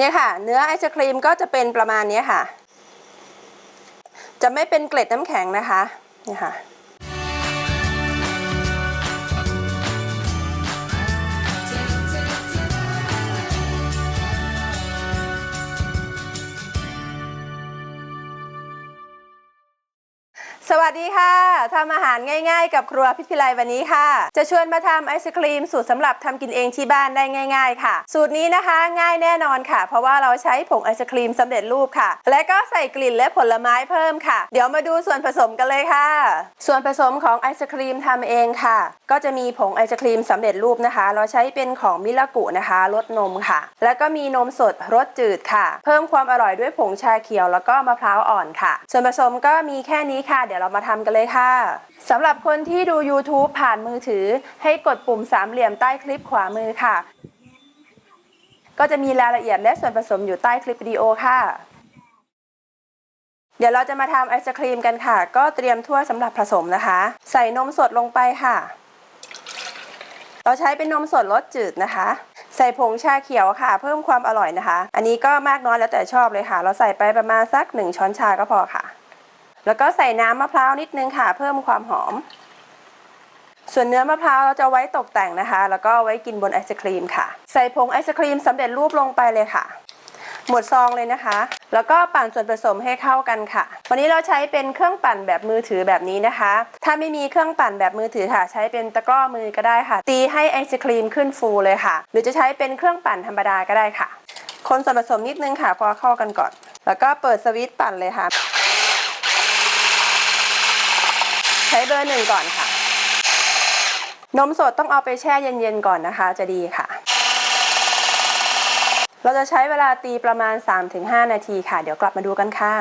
เนี่ยค่ะ เนื้อไอศครีมก็จะเป็นประมาณนี้ค่ะ จะไม่เป็นเกล็ดน้ำแข็งนะคะเนี่ยค่ะ สวัสดีค่ะทำอาหารง่ายๆ กับครัวพิพิไลวันนี้ค่ะ จะชวนมาทำไอศครีมสูตรสำหรับทำกินเองที่บ้านได้ง่าย ๆ ค่ะ สูตรนี้นะคะง่ายแน่นอนค่ะ เพราะว่าเราใช้ผงไอศครีมสำเร็จรูปค่ะ และก็ใส่กลิ่นและผลไม้เพิ่มค่ะ เดี๋ยวมาดูส่วนผสมกันเลยค่ะ ส่วนผสมของไอศครีมทำเองค่ะ ก็จะมีผงไอศครีมสำเร็จรูปนะคะ เราใช้เป็นของมิลากุนะคะรสนมค่ะ แล้วก็มีนมสดรสจืดค่ะ เพิ่มความอร่อยด้วยผงชาเขียว แล้วก็มะพร้าวอ่อนค่ะ ส่วนผสมก็มีแค่นี้ค่ะเดี๋ยวเรามาทำกันเลยค่ะสำหรับคนที่ดู YouTube ผ่านมือถือ ให้กดปุ่มสามเหลี่ยมใต้คลิปขวามือค่ะ ก็จะมีรายละเอียดและส่วนผสมอยู่ใต้คลิปวิดีโอค่ะ เดี๋ยวเราจะมาทำไอศครีมกันค่ะ ก็เตรียมถ้วยสำหรับผสมนะคะ ใส่นมสดลงไปค่ะ เราใช้เป็นนมสดรสจืดนะคะ ใส่ผงชาเขียวค่ะ เพิ่มความอร่อยนะคะ อันนี้ก็มากน้อยแล้วแต่ชอบเลยค่ะ เราใส่ไปประมาณสักหนึ่งช้อนชาก็พอค่ะ แล้วก็ใส่น้ำมะพร้าวนิดนึงค่ะ เพิ่มความหอม ส่วนเนื้อมะพร้าวเราจะไว้ตกแต่งนะคะ แล้วก็ไว้กินบนไอศครีมค่ะ ใส่ผงไอศครีมสำเร็จรูปลงไปเลยค่ะ หมดซองเลยนะคะ แล้วก็ปั่นส่วนผสมให้เข้ากันค่ะ วันนี้เราใช้เป็นเครื่องปั่นแบบมือถือแบบนี้นะคะ ถ้าไม่มีเครื่องปั่นแบบมือถือค่ะ ใช้เป็นตะกร้อมือก็ได้ค่ะ ตีให้ไอศครีมขึ้นฟูเลยค่ะ หรือจะใช้เป็นเครื่องปั่นธรรมดาก็ได้ค่ะ คนส่วนผสมนิดนึงค่ะ พอเข้ากันก่อน แล้วก็เปิดสวิตช์ปั่นเลยค่ะ ใช้เบอร์หนึ่งก่อนค่ะ นมสดต้องเอาไปแช่เย็นๆก่อนนะคะ จะดีค่ะ เราจะใช้เวลาตีประมาณ 3-5 นาทีค่ะ เดี๋ยวกลับมาดูกันค่ะ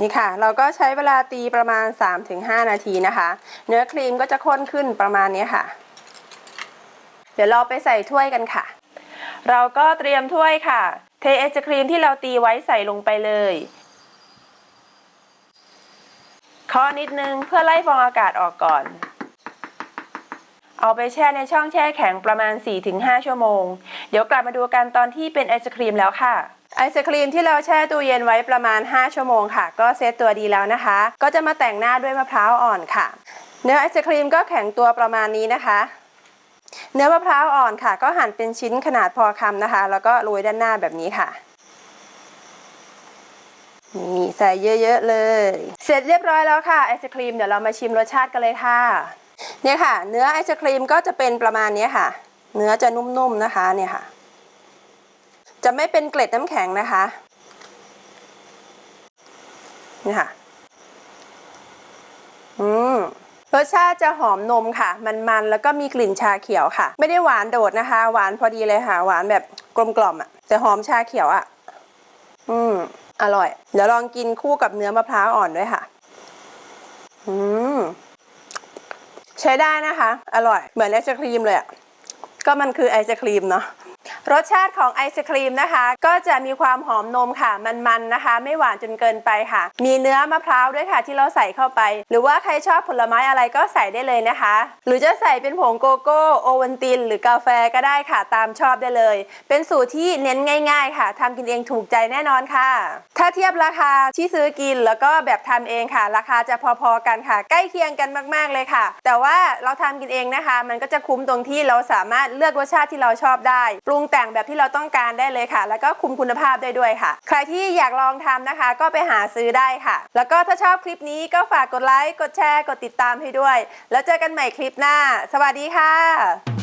นี่ค่ะ เราก็ใช้เวลาตีประมาณ 3-5 นาทีนะคะ เนื้อครีมก็จะข้นขึ้นประมาณนี้ค่ะ เดี๋ยวเราไปใส่ถ้วยกันค่ะ เราก็เตรียมถ้วยค่ะ เทไอศครีมที่เราตีไว้ใส่ลงไปเลย เคาะนิดนึงเพื่อไล่ฟองอากาศออกก่อน เอาไปแช่ในช่องแช่แข็งประมาณ 4-5 ชั่วโมง เดี๋ยวกลับมาดูกันตอนที่เป็นไอศครีมแล้วค่ะไอศครีมที่เราแช่ตู้เย็นไว้ประมาณ 5 ชั่วโมงค่ะ ก็เซตตัวดีแล้วนะคะ ก็จะมาแต่งหน้าด้วยมะพร้าวอ่อนค่ะ เนื้อไอศครีมก็แข็งตัวประมาณนี้นะคะ เนื้อมะพร้าวอ่อนค่ะ ก็หั่นเป็นชิ้นขนาดพอคำนะคะ แล้วก็โรยด้านหน้าแบบนี้ค่ะ นี่ใส่เยอะๆเลย เสร็จเรียบร้อยแล้วค่ะไอศครีมเดี๋ยวเรามาชิมรสชาติกันเลยค่ะ เนี่ยค่ะ เนื้อไอศครีมก็จะเป็นประมาณนี้ค่ะ เนื้อจะนุ่มๆนะคะเนี่ยค่ะ จะไม่เป็นเกล็ดน้ำแข็งนะคะนี่ค่ะ อืมรสชาติจะหอมนมค่ะ มันๆ แล้วก็มีกลิ่นชาเขียวค่ะ ไม่ได้หวานโดดนะคะ หวานพอดีเลยค่ะ หวานแบบกลมกล่อมอะ แต่หอมชาเขียวอะ อืมอร่อย เดี๋ยวลองกินคู่กับเนื้อมะพร้าวอ่อนด้วยค่ะ อืม ใช้ได้นะคะ อร่อย เหมือนไอศครีมเลยอะก็มันคือไอศครีมเนาะ รสชาติของไอศครีมนะคะ ก็จะมีความหอมนมค่ะมันๆนะคะ ไม่หวานจนเกินไปค่ะ มีเนื้อมะพร้าวด้วยค่ะที่เราใส่เข้าไป หรือว่าใครชอบผลไม้อะไรก็ใส่ได้เลยนะคะ หรือจะใส่เป็นผงโกโก้โอวันติน หรือกาแฟก็ได้ค่ะตามชอบได้เลย เป็นสูตรที่เน้นง่าย ๆ ค่ะทำกินเองถูกใจแน่นอนค่ะ ถ้าเทียบราคาที่ซื้อกินแล้วก็แบบทำเองค่ะ ราคาจะพอๆกันค่ะ ใกล้เคียงกันมากๆเลยค่ะ แต่ว่าเราทำกินเองนะคะ มันก็จะคุ้มตรงที่เราสามารถเลือกรสชาติที่เราชอบได้ปรุงแต่งแบบที่เราต้องการได้เลยค่ะ แล้วก็คุมคุณภาพได้ด้วยค่ะ ใครที่อยากลองทำนะคะ ก็ไปหาซื้อได้ค่ะ แล้วก็ถ้าชอบคลิปนี้ก็ฝากกดไลค์กดแชร์กดติดตามให้ด้วย แล้วเจอกันใหม่คลิปหน้า สวัสดีค่ะ